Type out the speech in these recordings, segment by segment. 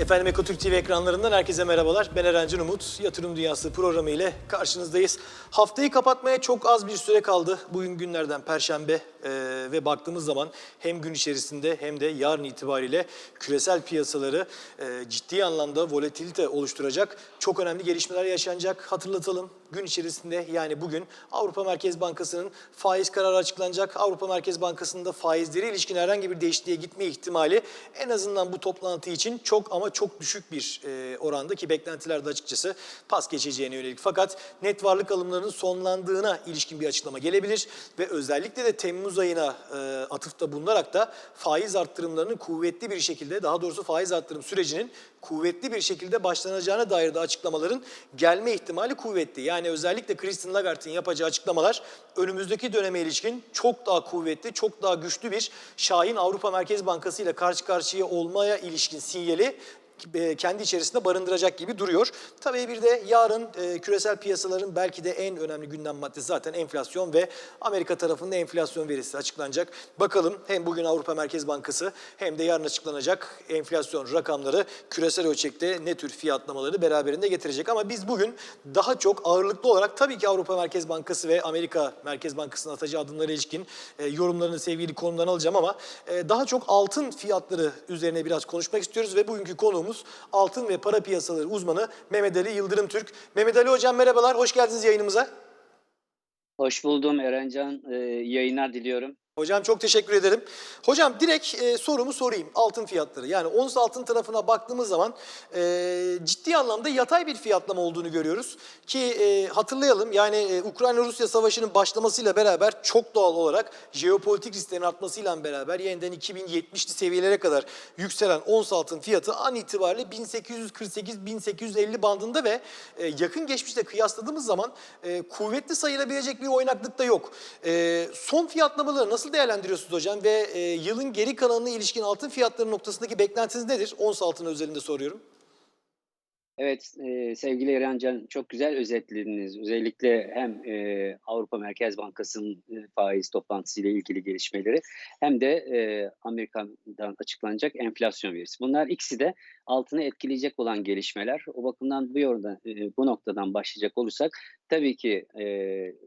Efendim Ekotürk TV ekranlarından herkese merhabalar. Ben Eren Can Umut. Yatırım Dünyası programı ile karşınızdayız. Haftayı kapatmaya çok az bir süre kaldı. Bugün günlerden Perşembe e, ve baktığımız zaman hem gün içerisinde hem de yarın itibariyle küresel piyasaları e, ciddi anlamda volatilite oluşturacak çok önemli gelişmeler yaşanacak. Hatırlatalım gün içerisinde yani bugün Avrupa Merkez Bankası'nın faiz kararı açıklanacak. Avrupa Merkez Bankası'nın da faizleri ilişkin herhangi bir değişikliğe gitme ihtimali en azından bu toplantı için çok ama çok düşük bir e, oranda ki beklentilerde açıkçası pas geçeceğine yönelik. Fakat net varlık alımlarının sonlandığına ilişkin bir açıklama gelebilir ve özellikle de Temmuz ayına e, atıfta bulunarak da faiz arttırımlarının kuvvetli bir şekilde daha doğrusu faiz arttırım sürecinin kuvvetli bir şekilde başlanacağına dair de açıklamaların gelme ihtimali kuvvetli. Yani özellikle Christine Lagarde'ın yapacağı açıklamalar önümüzdeki döneme ilişkin çok daha kuvvetli, çok daha güçlü bir Şahin Avrupa Merkez Bankası ile karşı karşıya olmaya ilişkin sinyali kendi içerisinde barındıracak gibi duruyor. Tabii bir de yarın e, küresel piyasaların belki de en önemli gündem maddesi zaten enflasyon ve Amerika tarafında enflasyon verisi açıklanacak. Bakalım hem bugün Avrupa Merkez Bankası hem de yarın açıklanacak enflasyon rakamları küresel ölçekte ne tür fiyatlamaları beraberinde getirecek. Ama biz bugün daha çok ağırlıklı olarak tabii ki Avrupa Merkez Bankası ve Amerika Merkez Bankası'nın atacağı adımlara ilişkin e, yorumlarını sevgili konumdan alacağım ama e, daha çok altın fiyatları üzerine biraz konuşmak istiyoruz ve bugünkü konuğumuz altın ve para piyasaları uzmanı Mehmet Ali Yıldırım Türk. Mehmet Ali Hocam merhabalar, hoş geldiniz yayınımıza. Hoş buldum Erencan. Ee, yayınlar diliyorum. Hocam çok teşekkür ederim. Hocam direkt e, sorumu sorayım. Altın fiyatları. Yani ons altın tarafına baktığımız zaman e, ciddi anlamda yatay bir fiyatlama olduğunu görüyoruz. Ki e, hatırlayalım yani e, Ukrayna-Rusya savaşının başlamasıyla beraber çok doğal olarak jeopolitik risklerin artmasıyla beraber yeniden 2070'li seviyelere kadar yükselen ons altın fiyatı an itibariyle 1848-1850 bandında ve e, yakın geçmişte kıyasladığımız zaman e, kuvvetli sayılabilecek bir oynaklıkta yok. E, son fiyatlamaları nasıl değerlendiriyorsunuz hocam ve e, yılın geri kalanına ilişkin altın fiyatları noktasındaki beklentiniz nedir? Ons altın özelinde soruyorum. Evet e, sevgili Erencan çok güzel özetlediniz. Özellikle hem e, Avrupa Merkez Bankası'nın e, faiz toplantısıyla ilgili gelişmeleri hem de e, Amerika'dan açıklanacak enflasyon verisi. Bunlar ikisi de altını etkileyecek olan gelişmeler. O bakımdan bu yoldan, e, bu noktadan başlayacak olursak tabii ki e,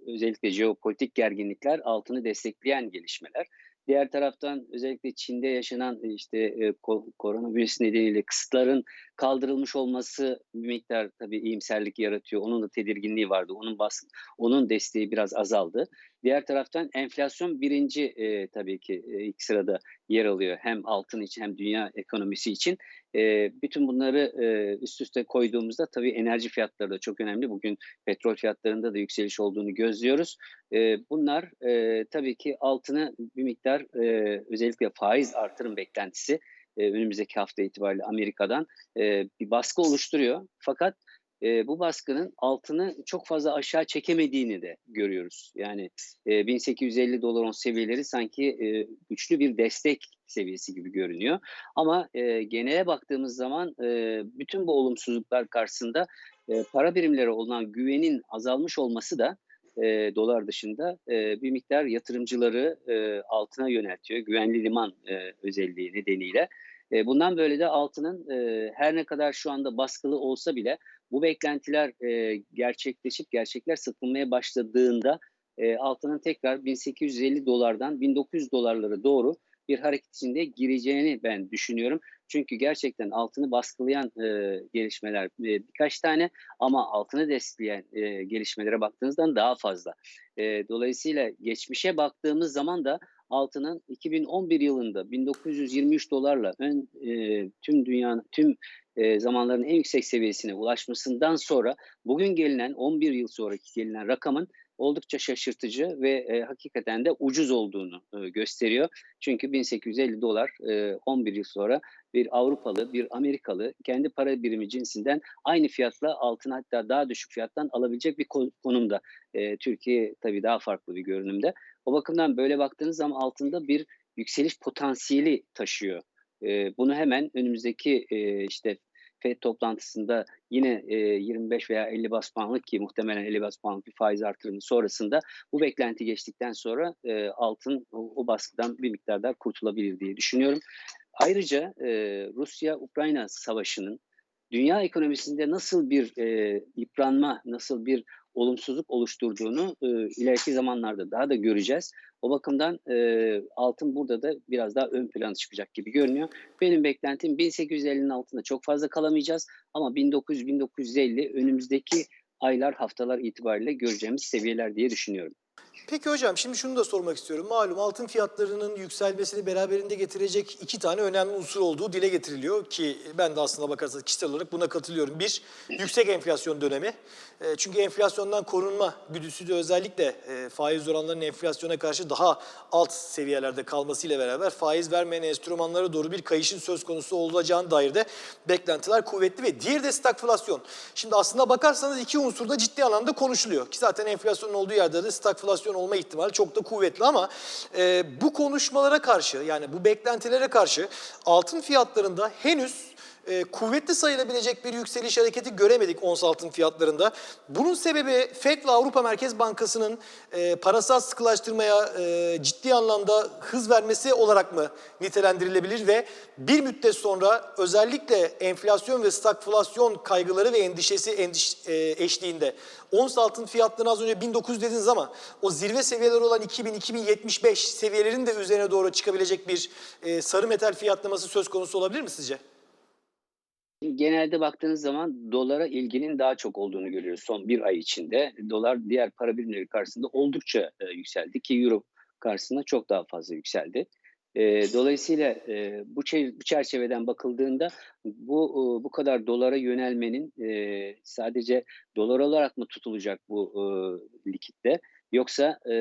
özellikle jeopolitik gerginlikler altını destekleyen gelişmeler. Diğer taraftan özellikle Çin'de yaşanan işte e, ko- koronavirüs nedeniyle kısıtların kaldırılmış olması bir miktar tabii iyimserlik yaratıyor. Onun da tedirginliği vardı. Onun bas onun desteği biraz azaldı. Diğer taraftan enflasyon birinci e, tabii ki e, ilk sırada yer alıyor. Hem altın için hem dünya ekonomisi için. E, bütün bunları e, üst üste koyduğumuzda tabii enerji fiyatları da çok önemli. Bugün petrol fiyatlarında da yükseliş olduğunu gözlüyoruz. E, bunlar e, tabii ki altını bir miktar e, özellikle faiz artırım beklentisi e, önümüzdeki hafta itibariyle Amerika'dan e, bir baskı oluşturuyor. Fakat e, bu baskının altını çok fazla aşağı çekemediğini de görüyoruz. Yani e, 1850 dolar on seviyeleri sanki e, güçlü bir destek seviyesi gibi görünüyor. Ama e, genele baktığımız zaman e, bütün bu olumsuzluklar karşısında e, para birimleri olan güvenin azalmış olması da e, dolar dışında e, bir miktar yatırımcıları e, altına yöneltiyor. Güvenli liman e, özelliği nedeniyle. E, bundan böyle de altının e, her ne kadar şu anda baskılı olsa bile bu beklentiler e, gerçekleşip gerçekler satılmaya başladığında e, altının tekrar 1850 dolardan 1900 dolarlara doğru bir hareket içinde gireceğini ben düşünüyorum. Çünkü gerçekten altını baskılayan e, gelişmeler e, birkaç tane ama altını destekleyen e, gelişmelere baktığınızdan daha fazla. E, dolayısıyla geçmişe baktığımız zaman da altının 2011 yılında 1923 dolarla ön e, tüm dünyanın tüm e, zamanların en yüksek seviyesine ulaşmasından sonra bugün gelinen 11 yıl sonraki gelinen rakamın oldukça şaşırtıcı ve e, hakikaten de ucuz olduğunu e, gösteriyor. Çünkü 1850 dolar e, 11 yıl sonra bir Avrupalı, bir Amerikalı kendi para birimi cinsinden aynı fiyatla altın hatta daha düşük fiyattan alabilecek bir konumda. E, Türkiye tabii daha farklı bir görünümde. O bakımdan böyle baktığınız zaman altında bir yükseliş potansiyeli taşıyor. Bunu hemen önümüzdeki e, işte FED toplantısında yine e, 25 veya 50 bas puanlık ki muhtemelen 50 bas puanlık bir faiz artırımı sonrasında bu beklenti geçtikten sonra e, altın o, o baskıdan bir miktar daha kurtulabilir diye düşünüyorum. ayrıca e, Rusya-Ukrayna savaşının dünya ekonomisinde nasıl bir e, yıpranma, nasıl bir olumsuzluk oluşturduğunu e, ileriki zamanlarda daha da göreceğiz. O bakımdan e, altın burada da biraz daha ön plana çıkacak gibi görünüyor. Benim beklentim 1850'nin altında çok fazla kalamayacağız ama 1900-1950 önümüzdeki aylar, haftalar itibariyle göreceğimiz seviyeler diye düşünüyorum. Peki hocam şimdi şunu da sormak istiyorum. Malum altın fiyatlarının yükselmesini beraberinde getirecek iki tane önemli unsur olduğu dile getiriliyor ki ben de aslında bakarsanız kişisel olarak buna katılıyorum. Bir, yüksek enflasyon dönemi. E, Çünkü enflasyondan korunma güdüsü de özellikle e, faiz oranlarının enflasyona karşı daha alt seviyelerde kalmasıyla beraber faiz vermeyen enstrümanlara doğru bir kayışın söz konusu olacağına dair de beklentiler kuvvetli ve diğeri de stagflasyon. Şimdi aslında bakarsanız iki unsur da ciddi anlamda konuşuluyor ki zaten enflasyonun olduğu yerde de stagflasyon olma ihtimali çok da kuvvetli ama e, bu konuşmalara karşı yani bu beklentilere karşı altın fiyatlarında henüz e, kuvvetli sayılabilecek bir yükseliş hareketi göremedik ons altın fiyatlarında. Bunun sebebi FED ve Avrupa Merkez Bankası'nın e, parasal sıkılaştırmaya e, ciddi anlamda hız vermesi olarak mı nitelendirilebilir ve bir müddet sonra özellikle enflasyon ve stagflasyon kaygıları ve endişesi endiş, e, eşliğinde ons altın fiyatlarını az önce 1900 dediniz ama o zirve seviyeleri olan 2000-2075 seviyelerin de üzerine doğru çıkabilecek bir e, sarı metal fiyatlaması söz konusu olabilir mi sizce? Genelde baktığınız zaman dolara ilginin daha çok olduğunu görüyoruz son bir ay içinde. Dolar diğer para birimleri karşısında oldukça e, yükseldi ki euro karşısında çok daha fazla yükseldi. E, dolayısıyla e, bu, çe- bu çerçeveden bakıldığında bu e, bu kadar dolara yönelmenin e, sadece dolar olarak mı tutulacak bu e, likitte yoksa e,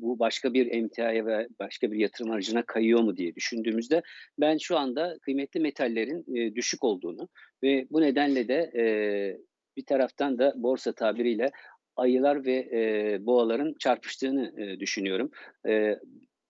bu başka bir emtiaya ve başka bir yatırım aracına kayıyor mu diye düşündüğümüzde ben şu anda kıymetli metallerin e, düşük olduğunu ve bu nedenle de e, bir taraftan da borsa tabiriyle ayılar ve e, boğaların çarpıştığını e, düşünüyorum. E,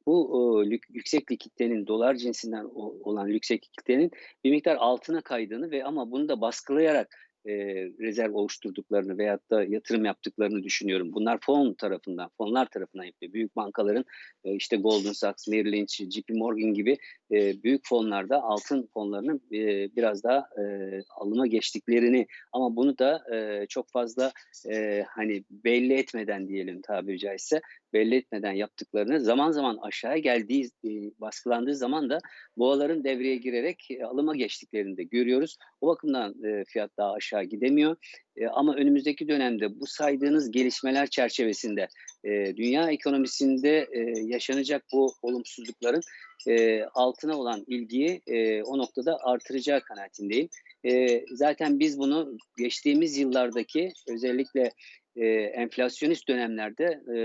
bu o, yüksek likiditenin dolar cinsinden o- olan yüksek likiditenin bir miktar altına kaydığını ve ama bunu da baskılayarak e, rezerv oluşturduklarını veyahut da yatırım yaptıklarını düşünüyorum. Bunlar fon tarafından, fonlar tarafından yapıyor. Büyük bankaların e, işte Goldman Sachs, Merrill Lynch, JP Morgan gibi e, büyük fonlarda altın fonlarının e, biraz daha e, alıma geçtiklerini ama bunu da e, çok fazla e, hani belli etmeden diyelim tabiri caizse belli etmeden yaptıklarını zaman zaman aşağıya geldiği e, baskılandığı zaman da boğaların devreye girerek e, alıma geçtiklerini de görüyoruz. O bakımdan e, fiyat daha aşağı gidemiyor. E, ama önümüzdeki dönemde bu saydığınız gelişmeler çerçevesinde dünya ekonomisinde yaşanacak bu olumsuzlukların altına olan ilgiyi o noktada artıracağı kanaatindeyim. Zaten biz bunu geçtiğimiz yıllardaki özellikle e, enflasyonist dönemlerde e,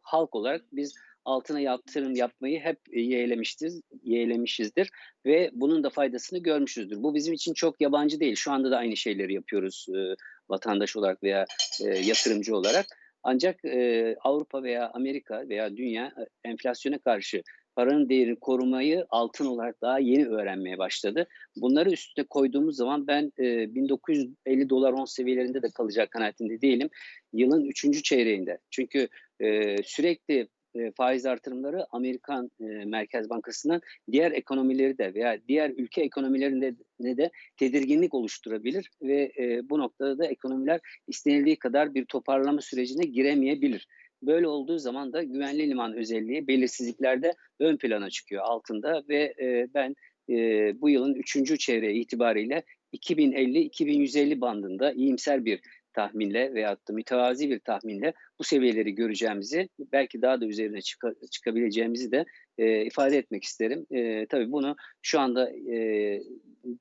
halk olarak biz altına yatırım yapmayı hep yeğlemiştir, yeğlemişizdir ve bunun da faydasını görmüşüzdür. Bu bizim için çok yabancı değil. Şu anda da aynı şeyleri yapıyoruz e, vatandaş olarak veya e, yatırımcı olarak. Ancak e, Avrupa veya Amerika veya dünya e, enflasyona karşı paranın değerini korumayı altın olarak daha yeni öğrenmeye başladı. Bunları üstüne koyduğumuz zaman ben e, 1950 dolar 10 seviyelerinde de kalacak kanaatinde değilim. Yılın 3. çeyreğinde. Çünkü e, sürekli e, faiz artırımları Amerikan e, Merkez Bankası'nın diğer ekonomileri de veya diğer ülke ekonomilerinde ne de tedirginlik oluşturabilir ve e, bu noktada da ekonomiler istenildiği kadar bir toparlama sürecine giremeyebilir. Böyle olduğu zaman da güvenli liman özelliği belirsizliklerde ön plana çıkıyor altında ve e, ben e, bu yılın 3. çeyreği itibariyle 2050-2150 bandında iyimser bir tahminle veyahut da mütevazi bir tahminle bu seviyeleri göreceğimizi belki daha da üzerine çıka- çıkabileceğimizi de e, ifade etmek isterim. E, tabii bunu şu anda e,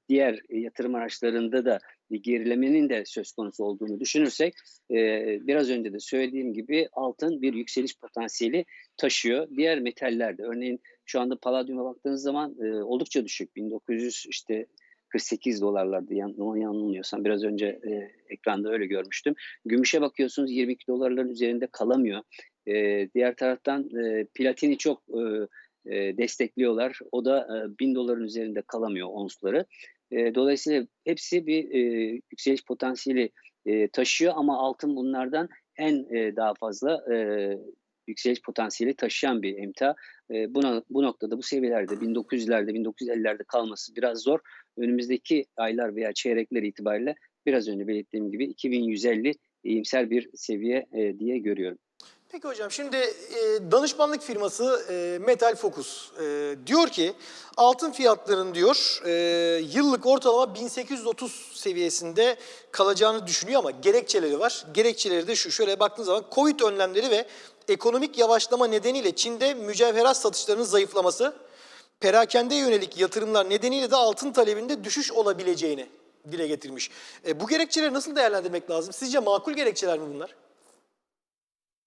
diğer yatırım araçlarında da bir gerilemenin de söz konusu olduğunu düşünürsek e, biraz önce de söylediğim gibi altın bir yükseliş potansiyeli taşıyor. Diğer metallerde örneğin şu anda paladyuma baktığınız zaman e, oldukça düşük. 1900 işte 48 dolarlardı yan, yanılmıyorsam biraz önce e, ekranda öyle görmüştüm. Gümüşe bakıyorsunuz 22 dolarların üzerinde kalamıyor. E, diğer taraftan e, platini çok e, e, destekliyorlar. O da e, 1000 doların üzerinde kalamıyor onsları. E, dolayısıyla hepsi bir e, yükseliş potansiyeli e, taşıyor ama altın bunlardan en e, daha fazla e, yükseliş potansiyeli taşıyan bir emtia. e, buna bu noktada bu seviyelerde 1900'lerde 1950'lerde kalması biraz zor. Önümüzdeki aylar veya çeyrekler itibariyle biraz önce belirttiğim gibi 2150 iyimser bir seviye e, diye görüyorum. Peki hocam şimdi e, danışmanlık firması e, Metal Focus e, diyor ki altın fiyatlarının diyor e, yıllık ortalama 1830 seviyesinde kalacağını düşünüyor ama gerekçeleri var. Gerekçeleri de şu şöyle baktığınız zaman Covid önlemleri ve ekonomik yavaşlama nedeniyle Çin'de mücevherat satışlarının zayıflaması, perakende yönelik yatırımlar nedeniyle de altın talebinde düşüş olabileceğini dile getirmiş. E, bu gerekçeleri nasıl değerlendirmek lazım? Sizce makul gerekçeler mi bunlar?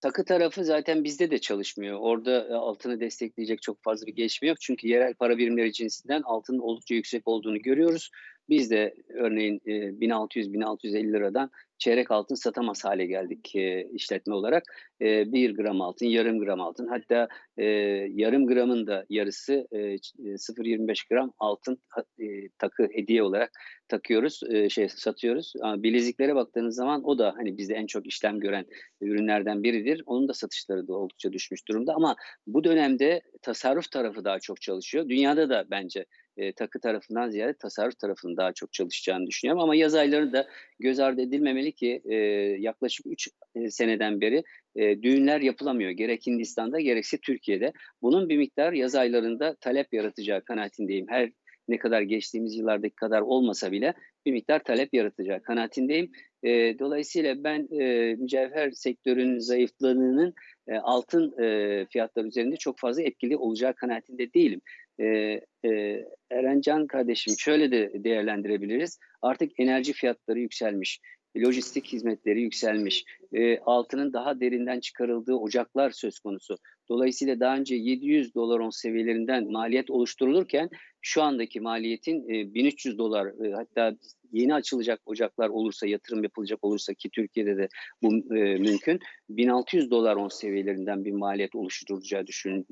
Takı tarafı zaten bizde de çalışmıyor. Orada e, altını destekleyecek çok fazla bir gelişme yok. Çünkü yerel para birimleri cinsinden altının oldukça yüksek olduğunu görüyoruz. Biz de örneğin e, 1600-1650 liradan çeyrek altın satamaz hale geldik e, işletme olarak. E, 1 gram altın, yarım gram altın hatta e, yarım gramın da yarısı e, ç- e, 0.25 gram altın e, takı hediye olarak takıyoruz, e, şey satıyoruz. Ama bileziklere baktığınız zaman o da hani bizde en çok işlem gören ürünlerden biridir. Onun da satışları da oldukça düşmüş durumda ama bu dönemde tasarruf tarafı daha çok çalışıyor. Dünyada da bence e, takı tarafından ziyade tasarruf tarafının daha çok çalışacağını düşünüyorum. Ama yaz ayları da göz ardı edilmemeli ki e, yaklaşık 3 seneden beri e, düğünler yapılamıyor. Gerek Hindistan'da gerekse Türkiye'de. Bunun bir miktar yaz aylarında talep yaratacağı kanaatindeyim. Her ne kadar geçtiğimiz yıllardaki kadar olmasa bile bir miktar talep yaratacağı kanaatindeyim. E, dolayısıyla ben e, mücevher sektörünün zayıflığının e, altın e, fiyatları üzerinde çok fazla etkili olacağı kanaatinde değilim. E, e, Erencan kardeşim şöyle de değerlendirebiliriz. Artık enerji fiyatları yükselmiş. Lojistik hizmetleri yükselmiş. E, altının daha derinden çıkarıldığı ocaklar söz konusu. Dolayısıyla daha önce 700 dolar on seviyelerinden maliyet oluşturulurken şu andaki maliyetin e, 1300 dolar e, hatta yeni açılacak ocaklar olursa yatırım yapılacak olursa ki Türkiye'de de bu e, mümkün 1600 dolar on seviyelerinden bir maliyet oluşturulacağı düşün,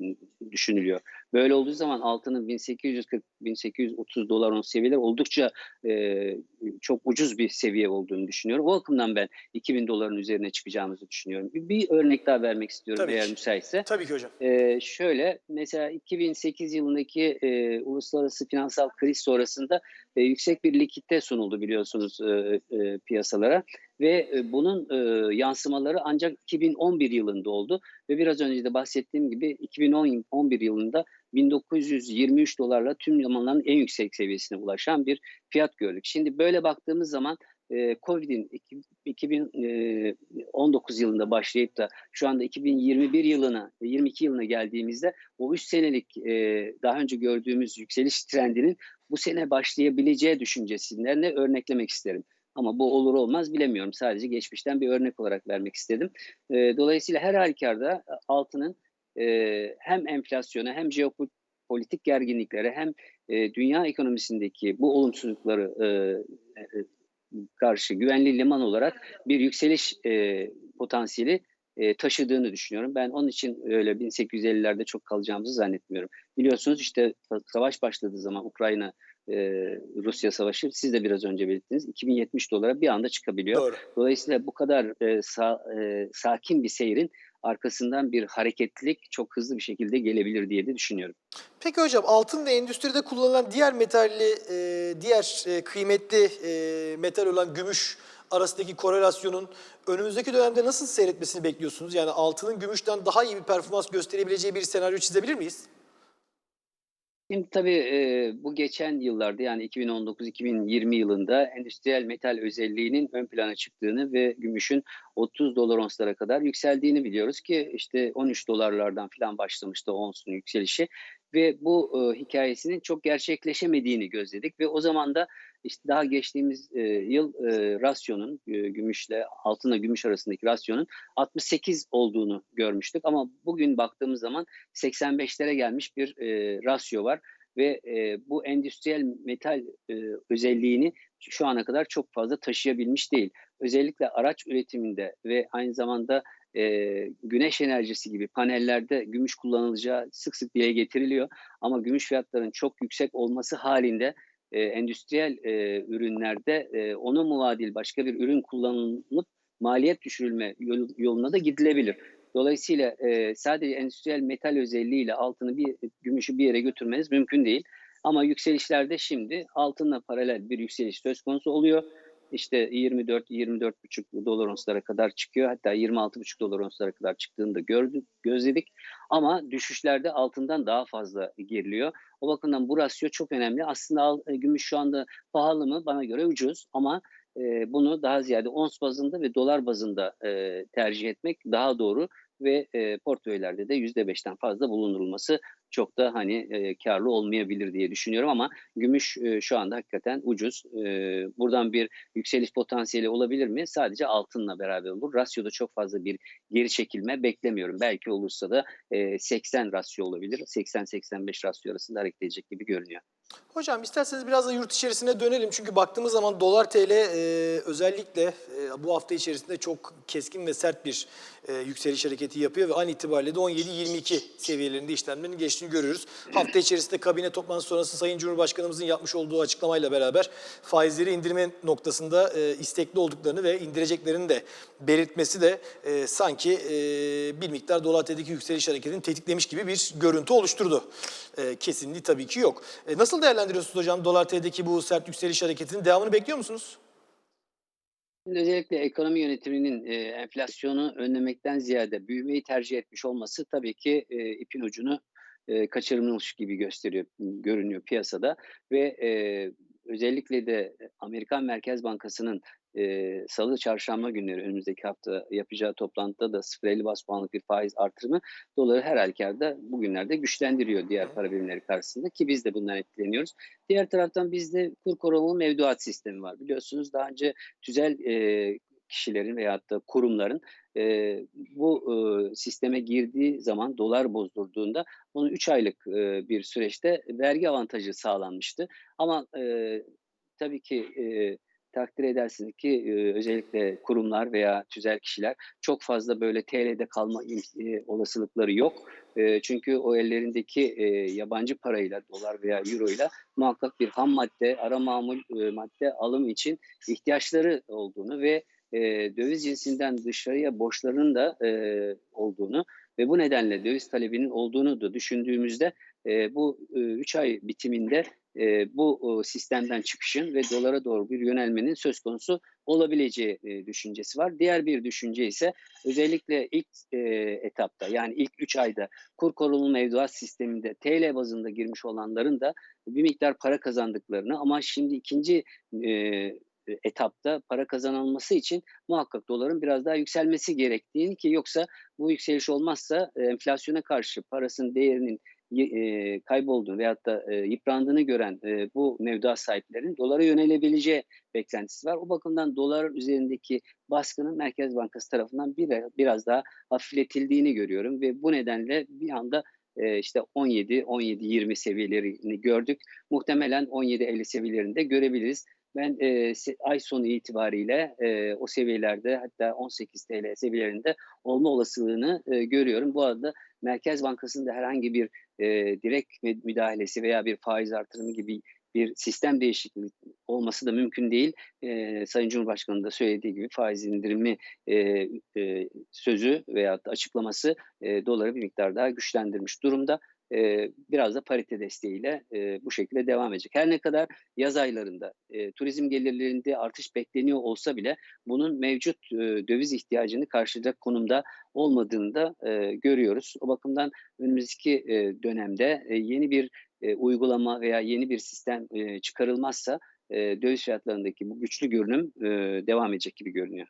düşünülüyor. Böyle olduğu zaman altının 1840-1830 dolar on seviyeler oldukça e, çok ucuz bir seviye olduğunu düşünüyorum. O bakımdan ben 2000 doların üzerine çıkacağımızı düşünüyorum. Bir, bir örnek daha vermek istiyorum Tabii eğer ki. müsaitse. Tabii ki hocam. Ee, şöyle mesela 2008 yılındaki e, uluslararası finansal kriz sonrasında e, yüksek bir likitte sunuldu biliyorsunuz e, e, piyasalara ve e, bunun e, yansımaları ancak 2011 yılında oldu ve biraz önce de bahsettiğim gibi 2011 yılında 1923 dolarla tüm zamanların en yüksek seviyesine ulaşan bir fiyat gördük. Şimdi böyle baktığımız zaman e, Covid'in iki- 2019 yılında başlayıp da şu anda 2021 yılına, 22 yılına geldiğimizde o 3 senelik e, daha önce gördüğümüz yükseliş trendinin bu sene başlayabileceği düşüncesinden de örneklemek isterim. Ama bu olur olmaz bilemiyorum. Sadece geçmişten bir örnek olarak vermek istedim. E, dolayısıyla her halükarda altının e, hem enflasyona hem jeopolitik gerginliklere hem e, dünya ekonomisindeki bu olumsuzlukları e, e, karşı güvenli liman olarak bir yükseliş e, potansiyeli e, taşıdığını düşünüyorum. Ben onun için öyle 1850'lerde çok kalacağımızı zannetmiyorum. Biliyorsunuz işte savaş başladığı zaman Ukrayna e, Rusya savaşı siz de biraz önce belirttiniz 2070 dolara bir anda çıkabiliyor. Doğru. Dolayısıyla bu kadar e, sa- e, sakin bir seyrin arkasından bir hareketlilik çok hızlı bir şekilde gelebilir diye de düşünüyorum. Peki hocam altın ve endüstride kullanılan diğer metalli, e, diğer e, kıymetli e, metal olan gümüş arasındaki korelasyonun önümüzdeki dönemde nasıl seyretmesini bekliyorsunuz? Yani altının gümüşten daha iyi bir performans gösterebileceği bir senaryo çizebilir miyiz? Şimdi tabii e, bu geçen yıllarda yani 2019-2020 yılında endüstriyel metal özelliğinin ön plana çıktığını ve gümüşün 30 dolar onslara kadar yükseldiğini biliyoruz ki işte 13 dolarlardan falan başlamıştı onsun yükselişi ve bu e, hikayesinin çok gerçekleşemediğini gözledik ve o zaman da işte daha geçtiğimiz e, yıl e, rasyonun e, gümüşle altınla gümüş arasındaki rasyonun 68 olduğunu görmüştük ama bugün baktığımız zaman 85'lere gelmiş bir e, rasyo var ve e, bu endüstriyel metal e, özelliğini şu ana kadar çok fazla taşıyabilmiş değil. Özellikle araç üretiminde ve aynı zamanda e, güneş enerjisi gibi panellerde gümüş kullanılacağı sık sık dile getiriliyor. Ama gümüş fiyatlarının çok yüksek olması halinde e, endüstriyel e, ürünlerde e, ona muadil başka bir ürün kullanılıp maliyet düşürülme yol- yoluna da gidilebilir. Dolayısıyla e, sadece endüstriyel metal özelliğiyle altını bir gümüşü bir yere götürmeniz mümkün değil. Ama yükselişlerde şimdi altınla paralel bir yükseliş söz konusu oluyor. İşte 24-24,5 dolar onslara kadar çıkıyor. Hatta 26,5 dolar onslara kadar çıktığını da gördük, gözledik. Ama düşüşlerde altından daha fazla geriliyor. O bakımdan bu rasyo çok önemli. Aslında e, gümüş şu anda pahalı mı? Bana göre ucuz ama e, bunu daha ziyade ons bazında ve dolar bazında e, tercih etmek daha doğru ve e, portföylerde de %5'ten fazla bulundurulması çok da hani e, karlı olmayabilir diye düşünüyorum ama gümüş e, şu anda hakikaten ucuz. E, buradan bir yükseliş potansiyeli olabilir mi? Sadece altınla beraber olur. Rasyoda çok fazla bir geri çekilme beklemiyorum. Belki olursa da e, 80 rasyo olabilir. 80-85 rasyo arasında hareket edecek gibi görünüyor. Hocam isterseniz biraz da yurt içerisine dönelim. Çünkü baktığımız zaman dolar TL e, özellikle e, bu hafta içerisinde çok keskin ve sert bir e, yükseliş hareketi yapıyor ve an itibariyle de 17-22 seviyelerinde işlemlerin geçtiğini görüyoruz. Hafta içerisinde kabine toplantısı sonrası Sayın Cumhurbaşkanımızın yapmış olduğu açıklamayla beraber faizleri indirme noktasında e, istekli olduklarını ve indireceklerini de belirtmesi de e, sanki e, bir miktar dolar TL'deki yükseliş hareketini tetiklemiş gibi bir görüntü oluşturdu. E, kesinliği tabii ki yok. E, nasıl değerlendiriyorsunuz hocam dolar TL'deki bu sert yükseliş hareketinin devamını bekliyor musunuz? Özellikle ekonomi yönetiminin e, enflasyonu önlemekten ziyade büyümeyi tercih etmiş olması tabii ki e, ipin ucunu e, kaçırılmış gibi gösteriyor, görünüyor piyasada ve e, özellikle de Amerikan Merkez Bankası'nın e, Salı, Çarşamba günleri önümüzdeki hafta yapacağı toplantıda da 0.50 bas puanlık bir faiz artırımı doları her halükarda bugünlerde güçlendiriyor diğer para birimleri karşısında ki biz de bundan etkileniyoruz. Diğer taraftan bizde kur korumalı mevduat sistemi var. Biliyorsunuz daha önce tüzel e, kişilerin veyahut da kurumların e, bu e, sisteme girdiği zaman dolar bozdurduğunda onu 3 aylık e, bir süreçte vergi avantajı sağlanmıştı. Ama e, tabii ki e, takdir edersiniz ki e, özellikle kurumlar veya tüzel kişiler çok fazla böyle TL'de kalma e, olasılıkları yok. E, çünkü o ellerindeki e, yabancı parayla, dolar veya euro ile muhakkak bir ham madde, ara mamul e, madde alım için ihtiyaçları olduğunu ve e, döviz cinsinden dışarıya borçlarının da e, olduğunu ve bu nedenle döviz talebinin olduğunu da düşündüğümüzde e, bu 3 ay bitiminde e, bu e, sistemden çıkışın ve dolara doğru bir yönelmenin söz konusu olabileceği e, düşüncesi var. Diğer bir düşünce ise özellikle ilk e, etapta yani ilk 3 ayda kur korumalı mevduat sisteminde TL bazında girmiş olanların da bir miktar para kazandıklarını ama şimdi ikinci e, etapta para kazanılması için muhakkak doların biraz daha yükselmesi gerektiğini ki yoksa bu yükseliş olmazsa e, enflasyona karşı parasının değerinin e, kaybolduğunu veyahut da e, yıprandığını gören e, bu mevduat sahiplerinin dolara yönelebileceği beklentisi var. O bakımdan dolar üzerindeki baskının Merkez Bankası tarafından bir, biraz daha hafifletildiğini görüyorum ve bu nedenle bir anda e, işte 17 17 20 seviyelerini gördük. Muhtemelen 17 50 seviyelerinde görebiliriz. Ben e, ay sonu itibariyle e, o seviyelerde hatta 18 TL seviyelerinde olma olasılığını e, görüyorum. Bu arada Merkez Bankası'nın da herhangi bir e, direkt müdahalesi veya bir faiz artırımı gibi bir sistem değişikliği olması da mümkün değil. E, Sayın Cumhurbaşkanı da söylediği gibi faiz indirimi e, e, sözü veya açıklaması e, doları bir miktar daha güçlendirmiş durumda. E, biraz da parite desteğiyle e, bu şekilde devam edecek. Her ne kadar yaz aylarında e, turizm gelirlerinde artış bekleniyor olsa bile bunun mevcut e, döviz ihtiyacını karşılayacak konumda olmadığını da e, görüyoruz. O bakımdan önümüzdeki e, dönemde e, yeni bir e, uygulama veya yeni bir sistem e, çıkarılmazsa e, döviz fiyatlarındaki bu güçlü görünüm e, devam edecek gibi görünüyor.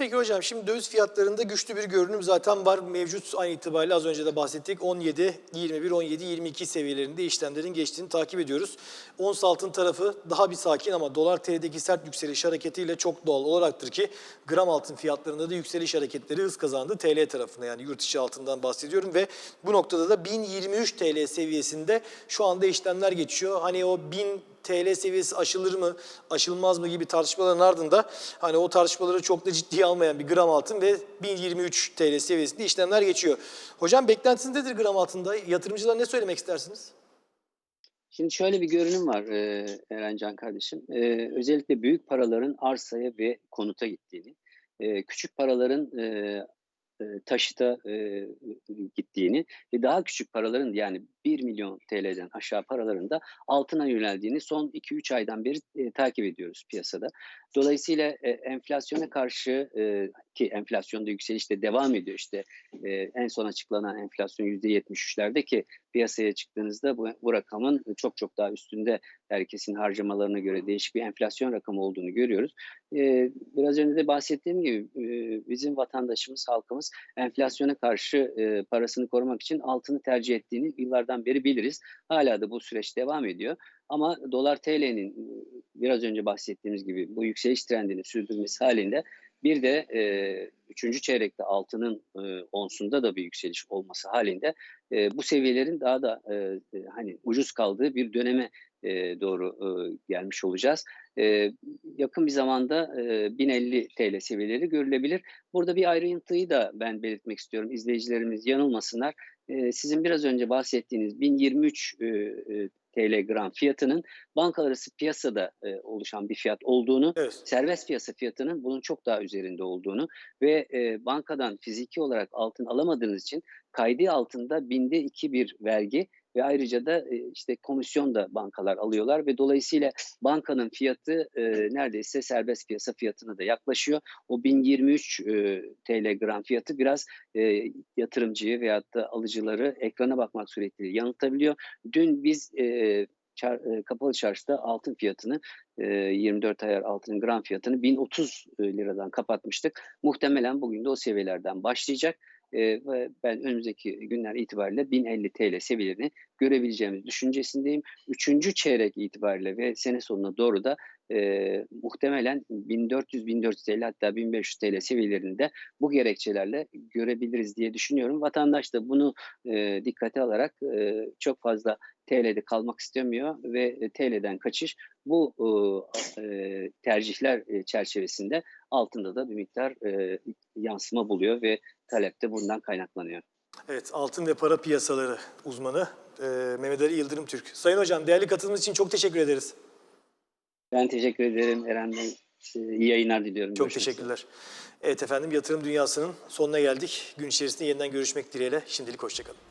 Peki hocam şimdi döviz fiyatlarında güçlü bir görünüm zaten var. Mevcut an itibariyle az önce de bahsettik 17, 21, 17, 22 seviyelerinde işlemlerin geçtiğini takip ediyoruz. Ons altın tarafı daha bir sakin ama dolar TL'deki sert yükseliş hareketiyle çok doğal olaraktır ki gram altın fiyatlarında da yükseliş hareketleri hız kazandı TL tarafına yani yurt içi altından bahsediyorum ve bu noktada da 1023 TL seviyesinde şu anda işlemler geçiyor. Hani o 1000 TL seviyesi aşılır mı, aşılmaz mı gibi tartışmaların ardında hani o tartışmaları çok da ciddiye almayan bir gram altın ve 1023 TL seviyesinde işlemler geçiyor. Hocam beklentiniz nedir gram altında? Yatırımcılara ne söylemek istersiniz? Şimdi şöyle bir görünüm var e, Erencan kardeşim. E, özellikle büyük paraların arsaya ve konuta gittiğini, e, küçük paraların e, taşıta gittiğini ve daha küçük paraların yani 1 milyon TL'den aşağı paraların da altına yöneldiğini son 2-3 aydan beri e, takip ediyoruz piyasada. Dolayısıyla e, enflasyona karşı e, ki enflasyonda yükseliş de devam ediyor işte e, en son açıklanan enflasyon %73'lerde ki piyasaya çıktığınızda bu, bu rakamın çok çok daha üstünde herkesin harcamalarına göre değişik bir enflasyon rakamı olduğunu görüyoruz. E, biraz önce de bahsettiğim gibi e, bizim vatandaşımız, halkımız enflasyona karşı e, parasını korumak için altını tercih ettiğini yıllardan beri biliriz. Hala da bu süreç devam ediyor. Ama dolar TL'nin e, biraz önce bahsettiğimiz gibi bu yükseliş trendini sürdürmesi halinde bir de e, üçüncü çeyrekte altının e, onsunda da bir yükseliş olması halinde e, bu seviyelerin daha da e, e, hani ucuz kaldığı bir döneme e, doğru e, gelmiş olacağız. E, yakın bir zamanda e, 1050 TL seviyeleri görülebilir. Burada bir ayrıntıyı da ben belirtmek istiyorum. İzleyicilerimiz yanılmasınlar. E, sizin biraz önce bahsettiğiniz 1023 e, e, TL gram fiyatının bankalar arası piyasada e, oluşan bir fiyat olduğunu, Evet. serbest piyasa fiyatının bunun çok daha üzerinde olduğunu ve e, bankadan fiziki olarak altın alamadığınız için kaydı altında binde iki bir vergi ve ayrıca da e, işte komisyon da bankalar alıyorlar ve dolayısıyla bankanın fiyatı e, neredeyse serbest piyasa fiyatına da yaklaşıyor. O 1023 e, TL gram fiyatı biraz e, yatırımcıyı veyahut da alıcıları ekrana bakmak suretiyle yanıltabiliyor. Dün biz kapalı çarşıda altın fiyatını e, 24 ayar altının gram fiyatını 1030 liradan kapatmıştık. Muhtemelen bugün de o seviyelerden başlayacak. Ve ben önümüzdeki günler itibariyle 1050 TL seviyelerini görebileceğimiz düşüncesindeyim. Üçüncü çeyrek itibariyle ve sene sonuna doğru da e, muhtemelen 1400-1450 hatta 1500 TL seviyelerinde bu gerekçelerle görebiliriz diye düşünüyorum. Vatandaş da bunu e, dikkate alarak e, çok fazla TL'de kalmak istemiyor ve TL'den kaçış bu e, tercihler çerçevesinde altında da bir miktar e, yansıma buluyor ve talep de bundan kaynaklanıyor. Evet, altın ve para piyasaları uzmanı e, Mehmet Ali Yıldırım Türk. Sayın hocam, değerli katılımınız için çok teşekkür ederiz. Ben teşekkür ederim Eren Bey. İyi yayınlar diliyorum. Çok Görüşmek üzere. teşekkürler. Evet efendim, yatırım dünyasının sonuna geldik. Gün içerisinde yeniden görüşmek dileğiyle. Şimdilik hoşçakalın.